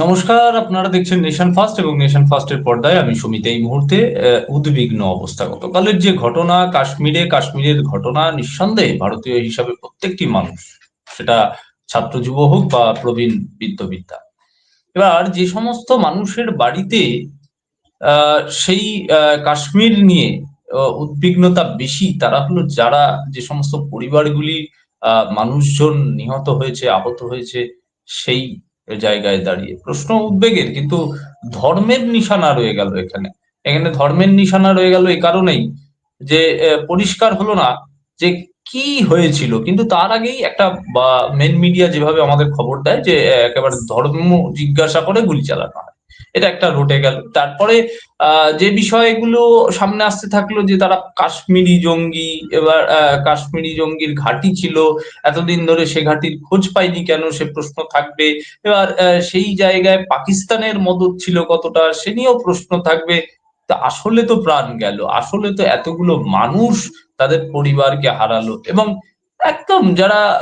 নমস্কার, আপনারা দেখছেন নেশন ফার্স্ট এবং নেশন ফার্স্টের পর্দায় আমি সুমিত এই মুহূর্তে উদ্বিগ্ন অবস্থা। গতকালের যে ঘটনা, কাশ্মীরে কাশ্মীরের ঘটনা নিঃসন্দেহে ভারতীয় হিসাবে প্রত্যেকটি মানুষ, সেটা ছাত্র যুব হোক বা প্রবীণ বিদ্যবিদ্যা এবার যে সমস্ত মানুষের বাড়িতে সেই কাশ্মীর নিয়ে উদ্বিগ্নতা বেশি, তারা হলো যারা যে সমস্ত পরিবারগুলি মানুষজন নিহত হয়েছে, আহত হয়েছে, সেই জায়গায় দাঁড়িয়ে। প্রশ্ন উদ্বেগের, কিন্তু ধর্মের নিশানা রয়ে গেল এখানে। এখানে ধর্মের নিশানা রয়ে গেল এই কারণেই যে পরিষ্কার হলো না যে কি হয়েছিল। কিন্তু তার আগেই একটা মেন মিডিয়া যেভাবে আমাদের খবর দেয় যে একেবারে ধর্ম জিজ্ঞাসা করে গুলি চালানো হয়। এটা একটা রটে গেল। তারপরে যে বিষয়গুলো সামনে আসতে থাকল যে তারা কাশ্মীরি জঙ্গি, এবার কাশ্মীরি জঙ্গির ঘাঁটি ছিল, এতদিন ধরে সে ঘাঁটির খোঁজ পাইনি কেন, সে প্রশ্ন থাকবে। এবার সেই জায়গায় পাকিস্তানের মদত ছিল কতটা, সে নিয়েও প্রশ্ন থাকবে। তা আসলে তো প্রাণ গেল, আসলে তো এতগুলো মানুষ তাদের পরিবারকে হারালো এবং একদম, যারা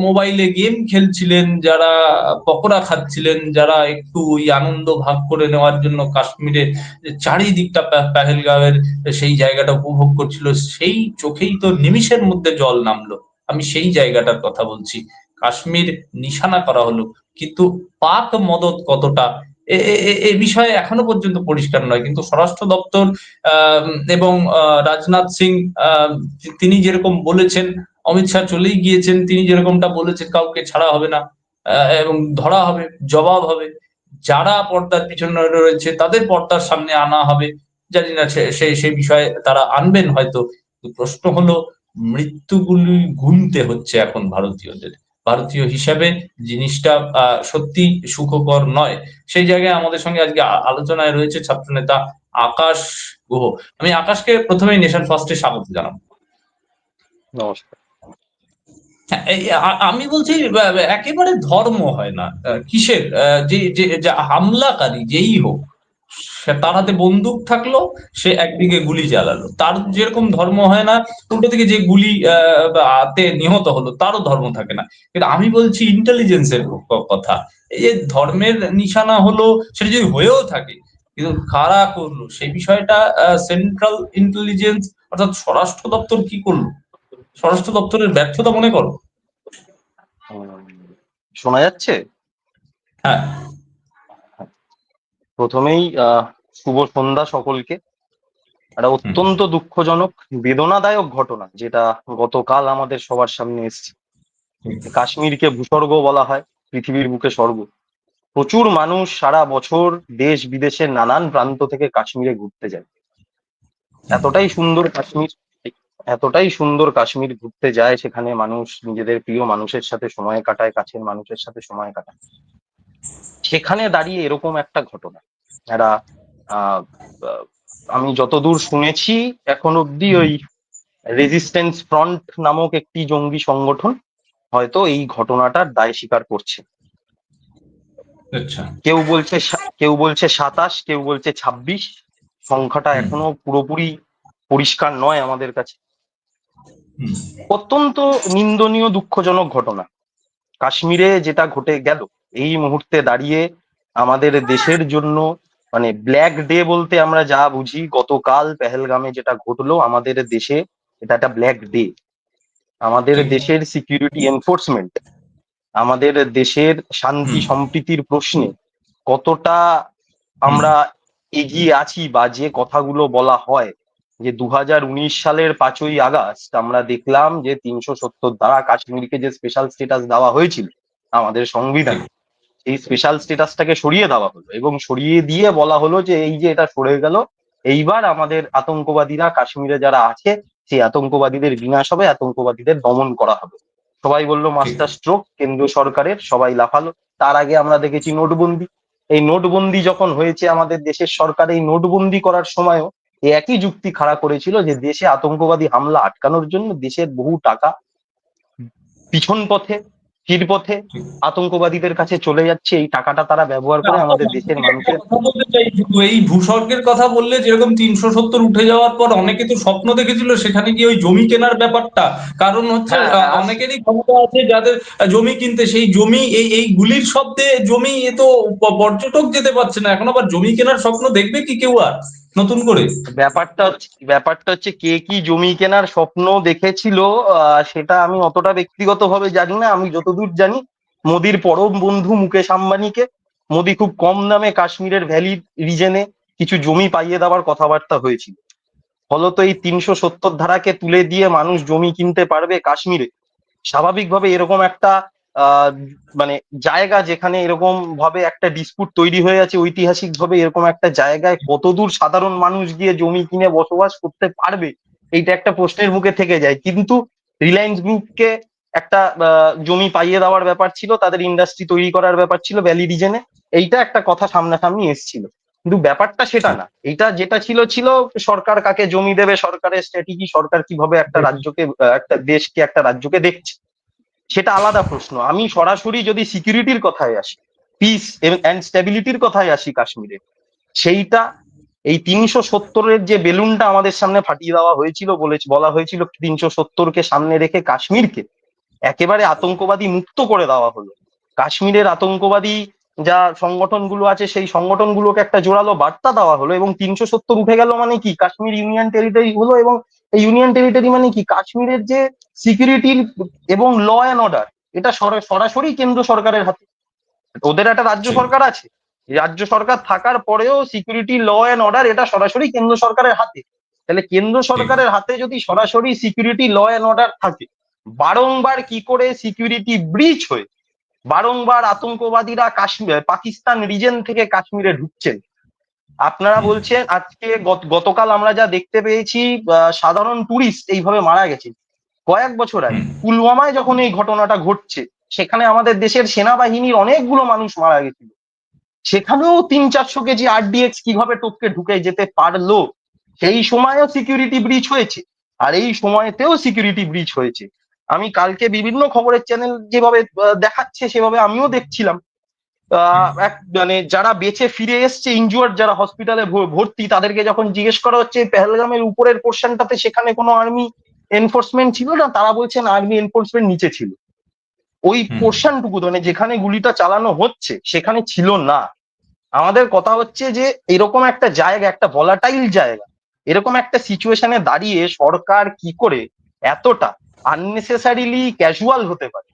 মোবাইলে গেম খেলছিলেন, যারা পকোড়া খাচ্ছিলেন, যারা একটু ওই আনন্দ ভাগ করে নেওয়ার জন্য কাশ্মীরে চারিদিকটা পেহেলগাঁওয়ের সেই জায়গাটা উপভোগ করছিল, সেই চোখেই তো নিমিষের মধ্যে জল নামলো। আমি সেই জায়গাটার কথা বলছি। কাশ্মীর নিশানা করা হলো। কিন্তু পাক মদত কতটা? এ- বিষয়ে এখনও পর্যন্ত পরিষ্কার নয়। কিন্তু স্বরাষ্ট্র দপ্তর এবং রাজনাথ সিং তিনি যেরকম বলেছেন অমিত শাহ চলেই গিয়েছেন। তিনি যেরকমটা বলেছেন, কাউকে ছাড়া হবে না এবং ধরা হবে, জবাব হবে। যারা পর্দার পিছনে রয়েছে, তাদের পর্দার সামনে আনা হবে। জানি না, সে সে বিষয়ে তারা আনবেন হয়তো। প্রশ্ন হলো, মৃত্যুগুলি গুনতে হচ্ছে এখন ভারতীয়দের। ভারতীয় হিসাবে জিনিসটা সত্যি সুখকর নয়। সেই জায়গায় আমাদের সঙ্গে আজকে আলোচনায় রয়েছে ছাত্রনেতা আকাশ গুহ। আমি আকাশকে প্রথমেই নেশন ফার্স্টে স্বাগত জানাব। নমস্কার। আমি বলছি একেবারে ধর্ম হয় না। কিসের? যে হামলাকারী যেই হোক, সে তার হাতে বন্দুক থাকল, সে একদিকে গুলি চালালো। তার যেরকম ধর্ম হয় না, উল্টো দিকে যে গুলি হাতে নিহত হলো, তারও ধর্ম থাকে না। কিন্তু আমি বলছি ইন্টেলিজেন্সের কথা। এই যে ধর্মের নিশানা হলো, সেটা যদি হয়েও থাকে, কিন্তু কারা করল? সেই বিষয়টা সেন্ট্রাল ইন্টেলিজেন্স অর্থাৎ স্বরাষ্ট্র দপ্তর কি করল? স্বরাষ্ট্র দপ্তরের ব্যর্থতা মনে করো? শোনা যাচ্ছে? হ্যাঁ। প্রথমেই শুভ সন্ধ্যা সকলকে। একটা অত্যন্ত দুঃখজনক বেদনাদায়ক ঘটনা যেটা গতকাল আমাদের সবার সামনে এসছে। কাশ্মীরকে ভূস্বর্গ বলা হয় পৃথিবীর বুকে স্বর্গ। প্রচুর মানুষ সারা বছর দেশ বিদেশের নানান প্রান্ত থেকে কাশ্মীরে ঘুরতে যায়। এতটাই সুন্দর কাশ্মীর। এতটাই সুন্দর কাশ্মীর ঘুরতে যায় সেখানে মানুষ নিজেদের প্রিয় মানুষের সাথে সময় কাটায় কাছের মানুষের সাথে সময় কাটায়। সেখানে দাঁড়িয়ে এরকম একটা ঘটনা। আহ, আমি যতদূর শুনেছি এখন অব্দি ওই রেজিস্ট্যান্স ফ্রন্ট নামক একটি জঙ্গি সংগঠন হয়তো এই ঘটনাটার দায় স্বীকার করছে। আচ্ছা। কেউ বলছে কেউ বলছে সাতাশ কেউ বলছে ছাব্বিশ। সংখ্যাটা এখনও পুরোপুরি পরিষ্কার নয় আমাদের কাছে। অত্যন্ত নিন্দনীয় দুঃখজনক ঘটনা। কাশ্মীরে যেটা ঘটে গেল এই মুহূর্তে দাঁড়িয়ে আমাদের দেশের জন্য মানে ব্ল্যাক ডে বলতে আমরা যা বুঝি গতকাল পেহেলগামে যেটা ঘটলো আমাদের দেশে এটা একটা ব্ল্যাক ডে আমাদের দেশের সিকিউরিটি এনফোর্সমেন্ট আমাদের দেশের শান্তি সম্প্রীতির প্রশ্নে কতটা আমরা এগিয়ে আছি বা যে কথাগুলো বলা হয় যে দু হাজার উনিশ সালের পাঁচই আগস্ট আমরা দেখলাম যে তিনশো সত্তর দ্বারা কাশ্মীরকে যে স্পেশাল স্টেটাস দেওয়া হয়েছিল আমাদের সংবিধানে এই স্পেশাল স্ট্যাটাসটাকে সরিয়ে দেওয়া হলো এবং সরিয়ে দিয়ে বলা হলো যে এই যে এটা সরে গেল এইবার আমাদের আতঙ্কবাদীরা কাশ্মীরে যারা আছে সেই আতঙ্কবাদীদের বিনাশ হবে আতঙ্কবাদীদের দমন করা হবে। সবাই বলল মাস্টার স্ট্রোক কেন্দ্রীয় সরকারের সবাই লাফালো। তার আগে আমরা দেখেছি নোটবন্দি। এই নোটবন্দি যখন হয়েছে আমাদের দেশের সরকার এই নোটবন্দি করার সময়ও একই যুক্তি খাড়া করেছিল যে দেশে আতঙ্কবাদী হামলা আটকানোর জন্য দেশের বহু টাকা পিছন পথে চিরপথে আতঙ্কবাদীদের কাছে চলে যাচ্ছে। এই টাকাটা তারা ব্যবহার করে আমাদের দেশের মানুষের এই ভূস্বর্গের কথা বললে যেরকম তিনশো সত্তর উঠে যাওয়ার পর অনেকে তো স্বপ্ন দেখেছিল সেখানে কি ওই জমি কেনার ব্যাপারটা। কারণ হচ্ছে হ্যাঁ, হ্যাঁ। অনেকেরই ক্ষমতা আছে যাদের জমি কিনতে। সেই জমি এই এই গুলির শব্দে জমি এ তো পর্যটক যেতে পারছে না। এখন আবার জমি কেনার স্বপ্ন দেখবে কি কেউ আর? নতুন করে? ব্যাপারটা হচ্ছে ব্যাপারটা হচ্ছে কে কি জমি কেনার স্বপ্ন দেখেছিল সেটা আমি অতটা ব্যক্তিগতভাবে জানি না। আমি যতদূর জানি, মোদির পরম বন্ধু মুকেশ আম্বানিকে। মোদি খুব কম দামে কাশ্মীরের ভ্যালি রিজনে কিছু জমি পাইয়ে দেওয়ার কথাবার্তা হয়েছিল। ফলত এই তিনশো সত্তর ধারাকে তুলে দিয়ে মানুষ জমি কিনতে পারবে কাশ্মীরে। স্বাভাবিকভাবে এরকম একটা মানে জায়গা যেখানে এরকম ভাবে একটা ডিসপুট তৈরি হয়ে আছে ঐতিহাসিক ভাবে এরকম একটা জায়গায় কতদূর সাধারণ মানুষ গিয়ে জমি কিনে বসবাস করতে পারবে এইটা একটা প্রশ্নের মুখে থেকে যায়। কিন্তু রিলায়েন্স গ্রুপকে একটা জমি পাইয়ে দেওয়ার ব্যাপার ছিল তাদের ইন্ডাস্ট্রি তৈরি করার ব্যাপার ছিল ভ্যালি রিজনে এইটা একটা কথা সামনাসামনি এসেছিল। কিন্তু ব্যাপারটা সেটা না। এটা যেটা ছিল ছিল সরকার কাকে জমি দেবে সরকারের স্ট্র্যাটেজি সরকার কীভাবে একটা রাজ্যকে একটা দেশকে একটা রাজ্যকে দেখছে। সেটা আলাদা প্রশ্ন। আমি সরাসরি যদি সিকিউরিটির কথায় আসি পিস অ্যান্ড স্টেবিলিটির কথায় আসি কাশ্মীরে, সেইটা এই তিনশো সত্তরের যে বেলুনটা আমাদের সামনে ফাটিয়ে দেওয়া হয়েছিল বলে বলা হয়েছিল তিনশো সত্তরকে সামনে রেখে কাশ্মীরকে, একেবারে আতঙ্কবাদী মুক্ত করে দেওয়া হলো। কাশ্মীরের আতঙ্কবাদী যা সংগঠনগুলো আছে, সেই সংগঠনগুলোকে একটা জোরালো বার্তা দেওয়া হলো এবং তিনশো সত্তর উঠে গেল মানে কি? কাশ্মীর ইউনিয়ন টেরিটরি হলো এবং এই ইউনিয়ন টেরিটরি মানে কি? কাশ্মীরের যে সিকিউরিটির এবং ল অ্যান্ড অর্ডার এটা সরাসরি কেন্দ্র সরকারের হাতে। ওদের একটা রাজ্য সরকার আছে। রাজ্য সরকার থাকার পরেও সিকিউরিটি ল অ্যান্ড অর্ডার এটা সরাসরি কেন্দ্র সরকারের হাতে। তাহলে কেন্দ্র সরকারের হাতে যদি সরাসরি সিকিউরিটি ল অ্যান্ড অর্ডার থাকে বারংবার কি করে সিকিউরিটি ব্রিচ হয়ে বারংবার আতঙ্কবাদীরা কাশ্মীর পাকিস্তান রিজেন থেকে কাশ্মীরে ঢুকছেন আপনারা বলছেন আজকে গত- গতকাল আমরা যা দেখতে পেয়েছি সাধারণ টুরিস্ট এইভাবে মারা গেছে। কয়েক বছর আগে পুলওয়ামায় যখন এই ঘটনাটা ঘটছে সেখানে আমাদের দেশের সেনাবাহিনীর অনেকগুলো মানুষ মারা গেছিল। সেখানেও তিন চারশো কেজি আরডিএক্স কীভাবে টপকে ঢুকে যেতে পারল সেই সময়ও সিকিউরিটি ব্রিচ হয়েছে। আর এই সময়তেও সিকিউরিটি ব্রিচ হয়েছে। আমি কালকে বিভিন্ন খবরের চ্যানেল যেভাবে দেখাচ্ছে সেভাবে আমিও দেখছিলাম। এক মানে যারা বেঁচে ফিরে এসছে ইনজুয়ার্ড যারা হসপিটালে ভর্তি তাদেরকে যখন জিজ্ঞেস করা হচ্ছে পেহেলগামের উপরের পোর্শনটাতে সেখানে কোনো আর্মি এনফোর্সমেন্ট ছিল না? তারা বলছেন আর্মি এনফোর্সমেন্ট নিচে ছিল। ওই। পোর্শনটুকু মানে যেখানে গুলিটা চালানো হচ্ছে সেখানে ছিল না। আমাদের কথা হচ্ছে যে এরকম একটা জায়গা একটা ভলাটাইল জায়গা এরকম একটা সিচুয়েশনে দাঁড়িয়ে সরকার কি করে এতটা আননেসেসারিলি ক্যাজুয়াল হতে পারে?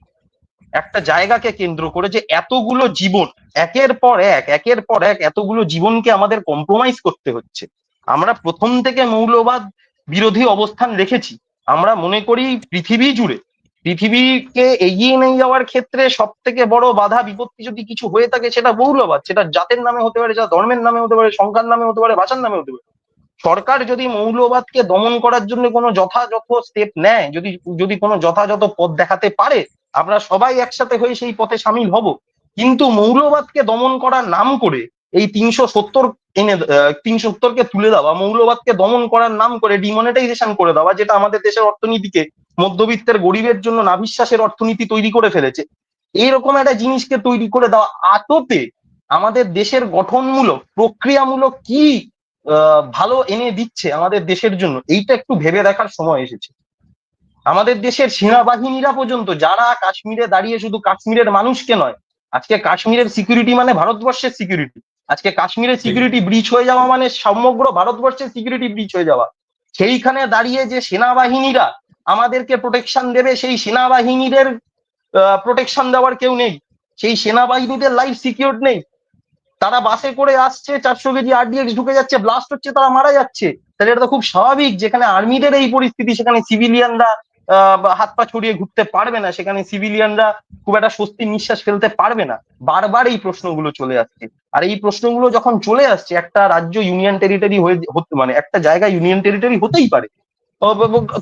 একটা জায়গাকে কেন্দ্র করে যে এতগুলো জীবন, একের পর এক, একের পর এক এতগুলো জীবনকে আমাদের কম্প্রোমাইজ করতে হচ্ছে। আমরা প্রথম থেকে মৌলবাদ বিরোধী অবস্থান রেখেছি। আমরা মনে করি পৃথিবী জুড়ে, পৃথিবীকে এগিয়ে নিয়ে যাওয়ার ক্ষেত্রে সব থেকে বড় বাধা, বিপত্তি যদি কিছু হয়ে থাকে, সেটা মৌলবাদ, সেটা জাতের নামে হতে পারে, সেটা ধর্মের নামে হতে পারে, সংখ্যার নামে হতে পারে, ভাষার নামে হতে পারে। সরকার যদি মৌলবাদকে দমন করার জন্য কোনো যথাযথ স্টেপ নেয়, যদি যদি কোনো যথাযথ পথ দেখাতে পারে, আমরা সবাই একসাথে হয়ে সেই পথে সামিল হব। কিন্তু মৌলবাদকে দমন করার নাম করে এই তিনশো সত্তর এনে তিনশো সত্তরকে তুলে দেওয়া, মৌলবাদকে দমন করার নাম করে ডিমনিটাইজেশন করে দেওয়া, যেটা আমাদের দেশের অর্থনীতিকে মধ্যবিত্তের গরিবের জন্য নাভিশ্বাসের অর্থনীতি তৈরি করে ফেলেছে, এইরকম একটা জিনিসকে তৈরি করে দেওয়া আততে আমাদের দেশের গঠনমূলক, প্রক্রিয়ামূলক কি ভালো এনে দিচ্ছে আমাদের দেশের জন্য। এইটা একটু ভেবে দেখার সময় এসেছে। আমাদের দেশের সেনাবাহিনীরা পর্যন্ত, যারা কাশ্মীরে দাঁড়িয়ে শুধু কাশ্মীরের মানুষকে নয়, আজকে কাশ্মীরের সিকিউরিটি মানে ভারতবর্ষের সিকিউরিটি আজকে কাশ্মীরের সিকিউরিটি ব্রিচ হয়ে যাওয়া মানে সমগ্র ভারতবর্ষের সিকিউরিটি ব্রিচ হয়ে যাওয়া। সেইখানে দাঁড়িয়ে যে সেনাবাহিনীরা আমাদেরকে প্রোটেকশন দেবে, সেই সেনাবাহিনীদের প্রোটেকশন দেওয়ার কেউ নেই। সেই সেনাবাহিনীদের লাইফ সিকিউর নেই। তারা বাসে করে আসছে, চারশো কেজি আরডিএক্স ঢুকে যাচ্ছে ব্লাস্ট হচ্ছে, তারা মারা যাচ্ছে। তাহলে এটা তো খুব স্বাভাবিক, যেখানে আর্মিদের এই পরিস্থিতি, সেখানে সিভিলিয়ানরা হাত পা ছড়িয়ে ঘুরতে পারবে না, সেখানে সিভিলিয়ানরা খুব একটা স্বস্তির নিঃশ্বাস ফেলতে পারবে না। বারবার এই প্রশ্নগুলো চলে আসছে। আর এই প্রশ্নগুলো যখন চলে আসছে, একটা রাজ্য ইউনিয়ন টেরিটরি হয়ে মানে একটা জায়গা ইউনিয়ন টেরিটরি হতেই পারে।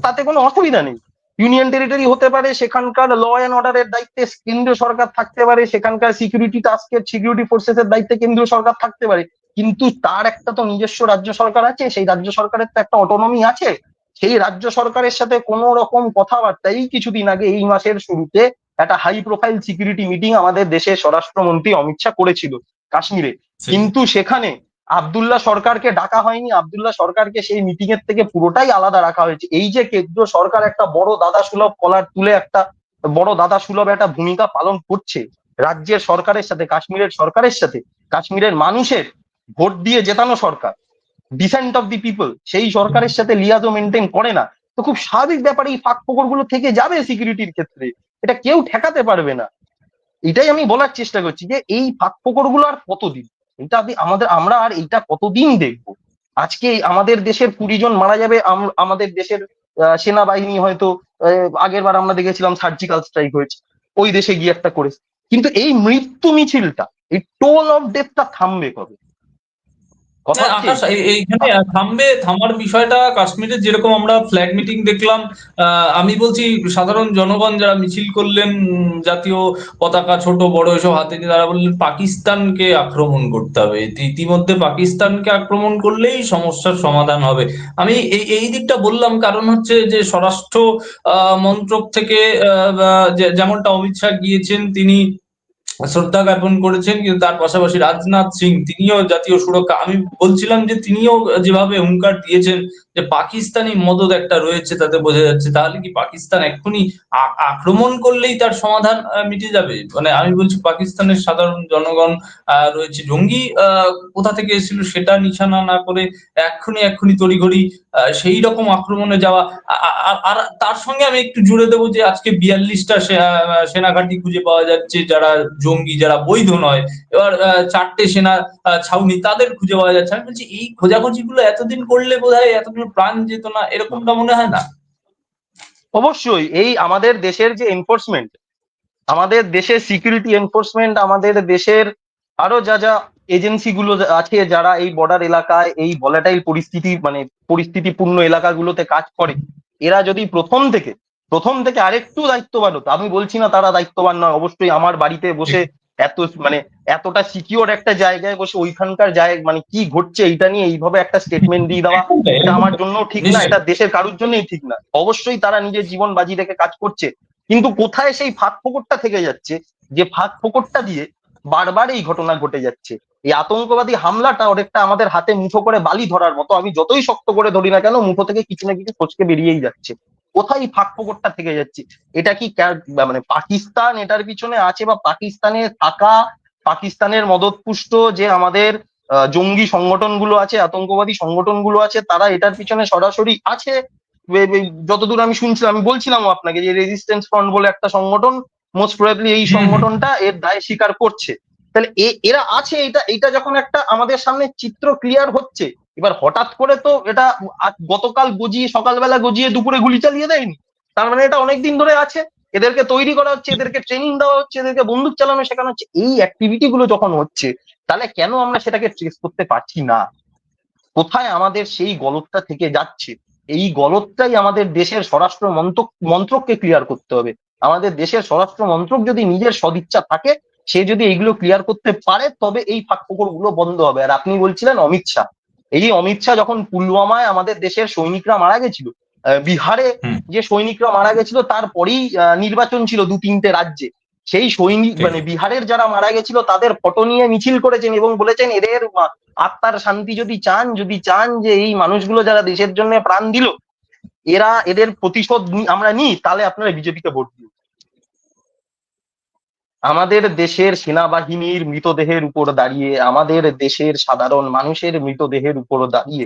তাতে কোনো অসুবিধা নেই। ইউনিয়ন টেরিটরি হতে পারে সেখানকার ল অ্যান্ড অর্ডারের দায়িত্বে কেন্দ্রীয় সরকার থাকতে পারে সেখানকার সিকিউরিটি টাস্কের সিকিউরিটি ফোর্সেস এর দায়িত্বে কেন্দ্রীয় সরকার থাকতে পারে। কিন্তু তার একটা তো নিজস্ব রাজ্য সরকার আছে সেই রাজ্য সরকারের তো একটা অটোনমি আছে। সেই রাজ্য সরকারের সাথে কোনো রকম কথাবার্তা এই কিছুদিন আগে এই মাসের শুরুতে একটা হাই প্রোফাইল সিকিউরিটি মিটিং আমাদের দেশের স্বরাষ্ট্রমন্ত্রী অমিত শাহ করেছিল কাশ্মীরে। কিন্তু সেখানে আবদুল্লাহ সরকারকে ডাকা হয়নি, আবদুল্লাহ সরকারকে সেই মিটিং এর থেকে পুরোটাই আলাদা রাখা হয়েছে। এই যে কেন্দ্র সরকার একটা বড় দাদা সুলভ কলার তুলে একটা বড় দাদা সুলভ একটা ভূমিকা পালন করছে, রাজ্যের সরকারের সাথে, কাশ্মীরের সরকারের সাথে, কাশ্মীরের মানুষের ভোট দিয়ে জেতানো সরকার ডিসেন্ট অফ দি পিপল সেই সরকারের সাথে লিয়াজও মেনটেন করে না। তো খুব স্বাভাবিক ব্যাপারে, এই ফাঁকগুলো থেকে যাবে সিকিউরিটির ক্ষেত্রে। এটা কেউ ঠেকাতে পারবে না। এটাই আমি বলার চেষ্টা করছি যে, এই ফাঁকগুলো আর কতদিন? এটা আমি- আমাদের, আমরা আর এটা কতদিন দেখব? আজকে আমাদের দেশের কুড়ি জন মারা যাবে, আম- আমাদের দেশের সেনাবাহিনী হয়তো আগের বার আমরা দেখেছিলাম সার্জিক্যাল স্ট্রাইক হয়েছে। ওই দেশে গিয়ে একটা করেছে। কিন্তু এই মৃত্যু মিছিলটা, এই টোল অফ ডেথটা থামবে কবে কথা হ্যাঁ, হচ্ছে আকাশ এই- এইখানে থামবে থামার বিষয়টা কাশ্মীরে যেরকম আমরা ফ্ল্যাগ মিটিং দেখলাম আমি বলছি সাধারণ জনগণ যারা মিছিল করলেন জাতীয় পতাকা ছোট বড় এসব হাতে নিয়ে তারা বললেন পাকিস্তানকে আক্রমণ করতে হবে। ইতিমধ্যে পাকিস্তানকে আক্রমণ করলেই সমস্যার সমাধান হবে। আমি এই এই দিকটা বললাম কারণ হচ্ছে যে স্বরাষ্ট্র আহ, মন্ত্রক থেকে আহ, যেমনটা অমিত শাহ গিয়েছেন তিনি শ্রদ্ধা জ্ঞাপন করেছেন কিন্তু তার পাশাপাশি রাজনাথ সিং, তিনিও জাতীয় সুরক্ষা। আমি বলছিলাম যে তিনিও যেভাবে হুঙ্কার দিয়েছেন যে পাকিস্তানি মদত একটা রয়েছে, তাতে বোঝা যাচ্ছে তাহলে কি পাকিস্তান এক্ষুনি আক্রমণ করলেই তার সমাধান মিটে যাবে? মানে আমি বলছি পাকিস্তানের সাধারণ জনগণ রয়েছে। জঙ্গি কোথা থেকে এসেছিল সেটা নিশানা না করে এক্ষুনি এক্ষুনি তড়িঘড়ি সেই রকম আক্রমণে যাওয়া। আর তার সঙ্গে আমি একটু জুড়ে দেবো যে আজকে বিয়াল্লিশটা সেনাঘাঁটি খুঁজে পাওয়া যাচ্ছে, যারা জঙ্গি যারা বৈধ নয়, এবার চারটে সেনা ছাউনি তাদের খুঁজে পাওয়া যাচ্ছে। আমি বলছি, এই খোঁজাখুঁজি গুলো এতদিন করলে বোধ হয় এতগুলো প্রাণ যেত না, এরকমটা মনে হয় না? অবশ্যই, এই আমাদের দেশের যে এনফোর্সমেন্ট আমাদের দেশের সিকিউরিটি এনফোর্সমেন্ট আমাদের দেশের আরও যা যা এজেন্সি গুলো আছে যারা এই বর্ডার এলাকায় এই ভলাটাইল পরিস্থিতি মানে পরিস্থিতিপূর্ণ এলাকাগুলোতে কাজ করে, এরা যদি প্রথম থেকে প্রথম থেকে আরেকটু দায়িত্ববান হতো আমি বলছি না তারা দায়িত্ববান নয় অবশ্যই আমার বাড়িতে বসে এত মানে এতটা সিকিওর একটা জায়গায় বসে ওইখানকার জায়গা মানে কি ঘটছে এইটা নিয়ে এইভাবে একটা স্টেটমেন্ট দিয়ে দেওয়া এটা আমার জন্য ঠিক না এটা দেশের কারোর জন্যই ঠিক না। অবশ্যই তারা নিজের জীবন বাজি রেখে কাজ করছে কিন্তু কোথায় সেই ফাঁক ফোকরটা থেকে যাচ্ছে? যে ফাঁক ফোকরটা দিয়ে বারবার এই ঘটনা ঘটে যাচ্ছে। এই আতঙ্কবাদী হামলাটা অনেকটা আমাদের হাতে মুঠো করে বালি ধরার মতো আমি যতই শক্ত করে ধরি না কেন মুঠো থেকে কিছু না কিছু ফচকে বেরিয়েই যাচ্ছে। কোথায় ফাঁক ফোকরটা থেকে যাচ্ছে এটা কি মানে পাকিস্তান এটার পিছনে আছে বা পাকিস্তানে থাকা, পাকিস্তানের মদতপুষ্ট যে আমাদের জঙ্গি সংগঠনগুলো আছে, আতঙ্কবাদী সংগঠনগুলো আছে, তারা এটার পিছনে সরাসরি আছে যতদূর আমি শুনছিলাম, আমি বলছিলাম আপনাকে যে রেজিস্ট্যান্স ফ্রন্ট বলে একটা সংগঠন মোস্ট প্রবাবলি এই। সংগঠনটা এর দায় স্বীকার করছে তাহলে এরা আছে, এটা এটা যখন একটা আমাদের সামনে চিত্র ক্লিয়ার হচ্ছে এবার হঠাৎ করে তো এটা গতকাল গজিয়ে, সকালবেলা গজিয়ে দুপুরে গুলি চালিয়ে দেয়নি। তার মানে এটা অনেকদিন ধরে আছে। এদেরকে তৈরি করা হচ্ছে, এদেরকে ট্রেনিং দেওয়া হচ্ছে, এদেরকে বন্দুক চালানো শেখানো হচ্ছে। এই অ্যাক্টিভিটি গুলো যখন হচ্ছে, তাহলে কেন আমরা সেটাকে ট্রেস করতে পারছি না? কোথায় আমাদের সেই গলতটা থেকে যাচ্ছে? এই গলতটাই আমাদের দেশের স্বরাষ্ট্র মন্ত্রক, মন্ত্রককে ক্লিয়ার করতে হবে। আমাদের দেশের স্বরাষ্ট্র মন্ত্রক যদি নিজের সদিচ্ছা থাকে, সে যদি এইগুলো ক্লিয়ার করতে পারে, তবে এই ফাঁকগুলো বন্ধ হবে। আর আপনি বলছিলেন অমিত শাহ। এই যে অমিত শাহ যখন পুলওয়ামায় আমাদের দেশের সৈনিকরা মারা গেছিল বিহারে যে সৈনিকরা মারা গেছিল তারপরেই নির্বাচন ছিল দু তিনটে রাজ্যে। সেই সৈনিক মানে বিহারের যারা মারা গেছিল তাদের ফটো নিয়ে মিছিল করেছেন এবং বলেছেন এদের আত্মার শান্তি যদি চান যদি চান যে এই মানুষগুলো যারা দেশের জন্য প্রাণ দিল এরা এদের প্রতিশোধ আমরা নিই তাহলে আপনারা বিজেপিকে ভোট দিন। আমাদের দেশের সেনাবাহিনীর মৃতদেহের উপর দাঁড়িয়ে, আমাদের দেশের সাধারণ মানুষের মৃতদেহের উপর দাঁড়িয়ে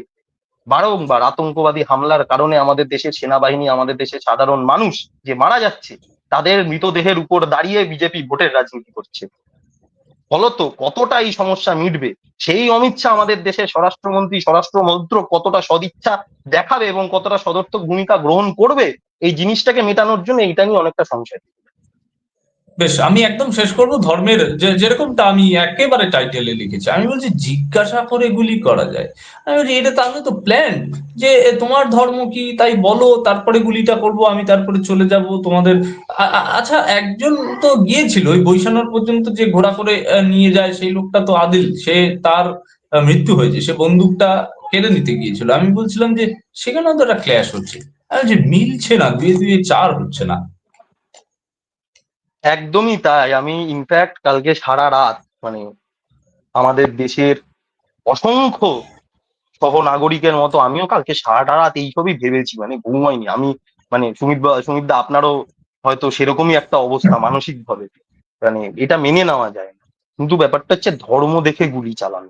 বারংবার আতঙ্কবাদী হামলার কারণে আমাদের দেশের সেনাবাহিনী, আমাদের দেশের সাধারণ মানুষ যে মারা যাচ্ছে, তাদের মৃতদেহের উপর দাঁড়িয়ে বিজেপি ভোটের রাজনীতি করছে। ফলত কতটা এই সমস্যা মিটবে, সেই অমিত শাহ আমাদের দেশের স্বরাষ্ট্রমন্ত্রী স্বরাষ্ট্র মন্ত্রক কতটা সদিচ্ছা দেখাবে এবং কতটা সদর্থক ভূমিকা গ্রহণ করবে, এই জিনিসটাকে মেটানোর জন্য এইটা নিয়ে অনেকটা সংশয়। বেশ, আমি একদম শেষ করব। ধর্মের যে, যেরকমটা আমি একেবারে টাইটেলে লিখেছি, আমি বলছি জিজ্ঞাসা করে গুলি করা যায়। আমি বলছি, এটা তাহলে তো প্ল্যান যে তোমার ধর্ম কি? তাই বলো, তারপরে গুলিটা করব, আমি তারপরে চলে যাব, তোমাদের আচ্ছা একজন তো গিয়েছিল, ওই বৈশানোর পর্যন্ত যে ঘোড়া করে নিয়ে যায়, সেই লোকটা তো আদিল। সে তার মৃত্যু হয়েছে, সে বন্দুকটা কেড়ে নিতে গিয়েছিল। আমি বলছিলাম যে, সেখানেও তো একটা ক্ল্যাশ হচ্ছে। বলছি, মিলছে না, দুয়ে দুয়ে চার হচ্ছে না। একদমই তাই। আমি ইনফ্যাক্ট কালকে সারা রাত মানে আমাদের দেশের অসংখ্য সহ নাগরিকের মতো আমিও কালকে সারাটা রাত এইসবই ভেবেছি মানে ঘুমাইনি। আমি মানে সুমিত বা সুমিত দা আপনারও হয়তো সেরকমই একটা অবস্থা মানসিক ভাবে মানে এটা মেনে নেওয়া যায় না। কিন্তু ব্যাপারটা হচ্ছে ধর্ম দেখে গুলি চালানো।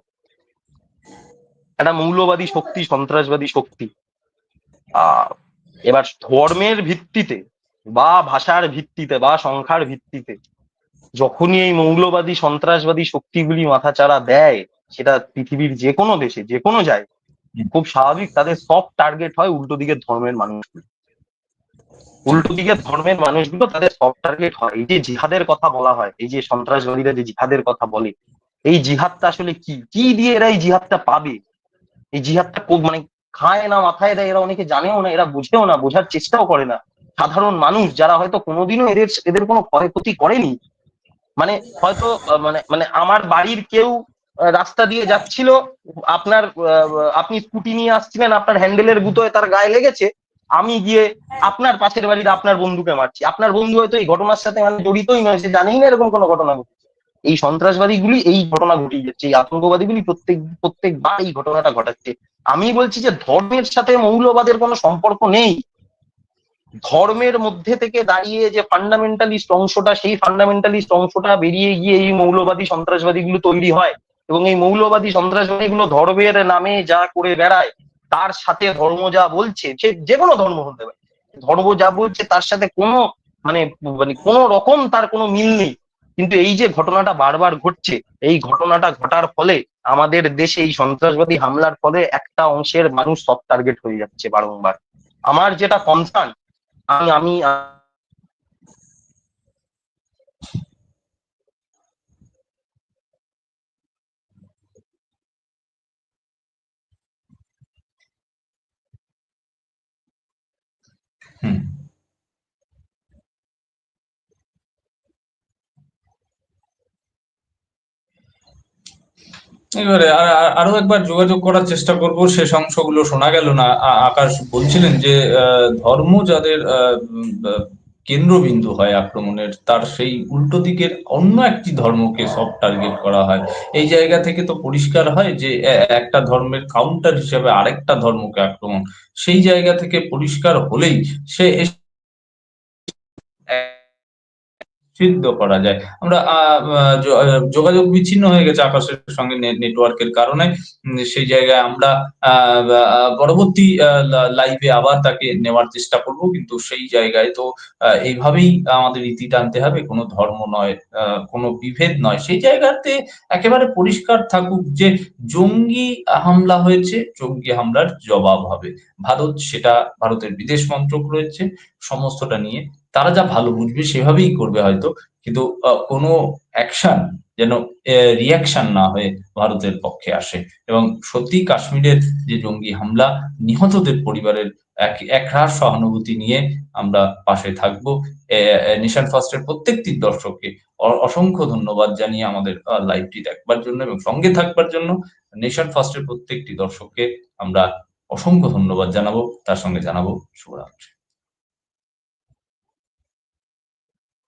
একটা মৌলবাদী শক্তি, সন্ত্রাসবাদী শক্তি। আহ, এবার ধর্মের ভিত্তিতে বা ভাষার ভিত্তিতে বা সংখ্যার ভিত্তিতে যখনই এই মৌলবাদী, সন্ত্রাসবাদী শক্তিগুলি মাথাচাড়া দেয়, সেটা পৃথিবীর যে কোনো দেশে যে কোনো জায়গায়, খুব স্বাভাবিক তাদের সব টার্গেট হয় উল্টো দিকের ধর্মের মানুষগুলো। উল্টো দিকের ধর্মের মানুষগুলো তাদের সব টার্গেট হয়। এই যে জিহাদের কথা বলা হয়, এই যে সন্ত্রাসবাদীরা যে জিহাদের কথা বলে, এই জিহাদটা আসলে কি? কি দিয়ে এরা এই জিহাদটা পাবে? এই জিহাদটা মানে খায় না, মাথায় দেয়, এরা অনেকে জানেও না, এরা বুঝেও না, বোঝার চেষ্টাও করে না। সাধারণ মানুষ যারা হয়তো কোনোদিনও এদের এদের কোনো ক্ষয়ক্ষতি করেনি। মানে হয়তো মানে মানে আমার বাড়ির কেউ রাস্তা দিয়ে যাচ্ছিল, আপনার আপনি স্কুটি নিয়ে আসছিলেন, আপনার হ্যান্ডেলের গুতোয় তার গায়ে লেগেছে, আমি গিয়ে আপনার পাশের বাড়ির আপনার বন্ধুকে মারছি। আপনার বন্ধু হয়তো এই ঘটনার সাথে মানে জড়িতই নয়, সে জানেই না এরকম কোনো ঘটনা ঘটেছে। এই সন্ত্রাসবাদীগুলি এই ঘটনা ঘটিয়ে যাচ্ছে, এই আতঙ্কবাদীগুলি প্রত্যেক, প্রত্যেকবার এই ঘটনাটা ঘটাচ্ছে। আমি বলছি যে ধর্মের সাথে মৌলবাদের কোনো সম্পর্ক নেই। ধর্মের মধ্যে থেকে দাঁড়িয়ে যে ফান্ডামেন্টালিস্ট অংশটা, সেই ফান্ডামেন্টালিস্ট অংশটা বেরিয়ে গিয়ে এই মৌলবাদী সন্ত্রাসবাদী গুলো তৈরি হয় এবং এই মৌলবাদী সন্ত্রাসবাদী গুলো ধর্মের নামে যা করে বেড়ায়, তার সাথে ধর্ম যা বলছে, সে যে কোনো ধর্ম হতে পারে। ধর্ম যা বলছে, তার সাথে কোনো মানে মানে কোনো রকম তার কোনো মিল নেই। কিন্তু এই যে ঘটনাটা বারবার ঘটছে, এই ঘটনাটা ঘটার ফলে আমাদের দেশে এই সন্ত্রাসবাদী হামলার ফলে একটা অংশের মানুষ সব টার্গেট হয়ে যাচ্ছে বারংবার। আমার যেটা কনসার্ন আমি আমি এবারে আর- একবার যোগাযোগ করার চেষ্টা করব। শেষ অংশগুলো শোনা গেল না। আকাশ বলছিলেন যে ধর্ম যাদের কেন্দ্রবিন্দু হয় আক্রমণের, তার সেই উল্টো দিকের অন্য একটি ধর্মকে সব টার্গেট করা হয়। এই জায়গা থেকে তো পরিষ্কার হয় যে একটা ধর্মের কাউন্টার হিসেবে আরেকটা ধর্মকে আক্রমণ। সেই জায়গা থেকে পরিষ্কার হলেই সে সিদ্ধ করা যায়। আমরা যোগাযোগ বিচ্ছিন্ন হয়ে গেছে আকাশের সঙ্গে নেটওয়ার্কের কারণে। সেই জায়গায় আমরা পরবর্তী লাইভে আবার তাকে নেওয়ার চেষ্টা করব। কিন্তু সেই জায়গায় তো এইভাবেই আমাদের ইতি টানতে হবে। কোনো ধর্ম নয় কোনো বিভেদ নয়। সেই জায়গাতে একেবারে পরিষ্কার থাকুক যে, জঙ্গি হামলা হয়েছে, জঙ্গি হামলার জবাব হবে। ভারত, সেটা ভারতের বিদেশ মন্ত্রক রয়েছে। সমস্তটা নিয়ে তারা যা ভালো বুঝবে সেভাবেই করবে হয়তো। কিন্তু কোনো অ্যাকশন যেন রিয়াকশন না হয়ে ভারতের পক্ষে আসে। এবং সত্যি কাশ্মীরের যে জঙ্গি হামলা, নিহতদের পরিবারের এক একরাশ সহানুভূতি নিয়ে আমরা পাশে থাকব। নেশন ফার্স্টের প্রত্যেকটি দর্শককে অসংখ্য ধন্যবাদ জানিয়ে আমাদের লাইভটি দেখবার জন্য এবং সঙ্গে থাকবার জন্য নেশন ফার্স্টের প্রত্যেকটি দর্শককে আমরা অসংখ্য ধন্যবাদ জানাব। তার সঙ্গে জানাব শুভরাত্রি।